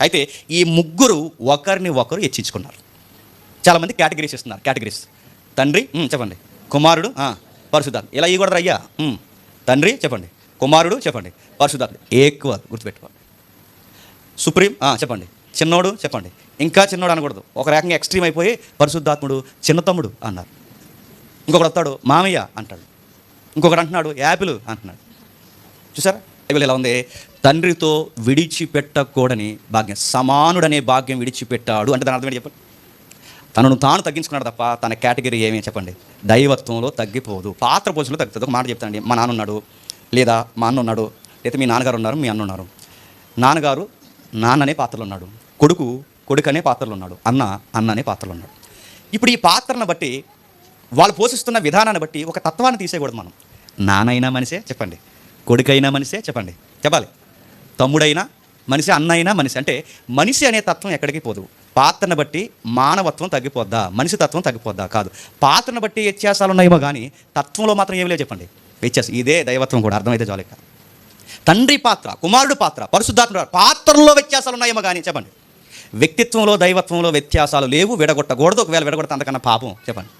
అయితే ఈ ముగ్గురు ఒకరిని ఒకరు హెచ్చించుకున్నారు. చాలామంది కేటగిరీస్ ఇస్తున్నారు కేటగిరీస్. తండ్రి చెప్పండి. కుమారుడు ఆ, ఇలా ఇవి కూడా రయ్యా తండ్రి చెప్పండి. కుమారుడు చెప్పండి. పరిశుద్ధాత్మ. ఎక్కువ గుర్తుపెట్టుకోండి సుప్రీం చెప్పండి. చిన్నోడు చెప్పండి. ఇంకా చిన్నోడు అనకూడదు. ఒక రకంగా ఎక్స్ట్రీమ్ అయిపోయి పరిశుద్ధాత్ముడు చిన్న తమ్ముడు అన్నారు. ఇంకొకడు వస్తాడు మామయ్య అంటాడు. ఇంకొకడు అంటున్నాడు యాపిల్ అంటున్నాడు. చూసారా? బైబిల్ ఎలా ఉంది? తండ్రితో విడిచిపెట్టకూడని భాగ్యం. సమానుడనే భాగ్యం విడిచిపెట్టాడు అంటే దాని అర్థం ఏంటి చెప్పండి తనను తాను తగ్గించుకున్నాడు తప్ప తన కేటగిరీ ఏమీ చెప్పండి. దైవత్వంలో తగ్గిపోదు. పాత్ర పోషణలో తగ్గుతుంది ఒక మాట చెప్తానండి మా నాన్న ఉన్నాడు. లేదా మా అన్న ఉన్నాడు. లేదా మీ నాన్నగారు ఉన్నారు. మీ అన్న ఉన్నారు. నాన్నగారు నాన్న అనే పాత్రలో ఉన్నాడు. కొడుకు కొడుకు అనే పాత్రలో ఉన్నాడు. అన్న అన్న అనే పాత్రలో ఉన్నాడు. ఇప్పుడు ఈ పాత్రను బట్టి వాళ్ళు పోషిస్తున్న విధానాన్ని బట్టి ఒక తత్వాన్ని తీసేయకూడదు మనం. నానైనా మనిషే చెప్పండి. కొడుకైనా మనిషే చెప్పండి. చెప్పాలి. తమ్ముడైనా మనిషి అన్న అయినా మనిషి. అంటే మనిషి అనే తత్వం ఎక్కడికి పోదు. పాత్రను బట్టి మానవత్వం తగ్గిపోద్దా? మనిషి తత్వం తగ్గిపోద్దా? కాదు. పాత్రను బట్టి వ్యత్యాసాలు ఉన్నాయేమో కానీ తత్వంలో మాత్రం ఏమి లేవు చెప్పండి. వ్యత్యాసం. ఇదే దైవత్వం కూడా అర్థమైతే జాలిక తండ్రి పాత్ర కుమారుడు పాత్ర పరిశుద్ధాత్మ పాత్రల్లో వ్యత్యాసాలు ఉన్నాయేమో కానీ చెప్పండి. వ్యక్తిత్వంలో దైవత్వంలో వ్యత్యాసాలు లేవు. విడగొట్టకూడదు. ఒకవేళ విడగొడతా అంతకన్నా పాపం. చెప్పండి.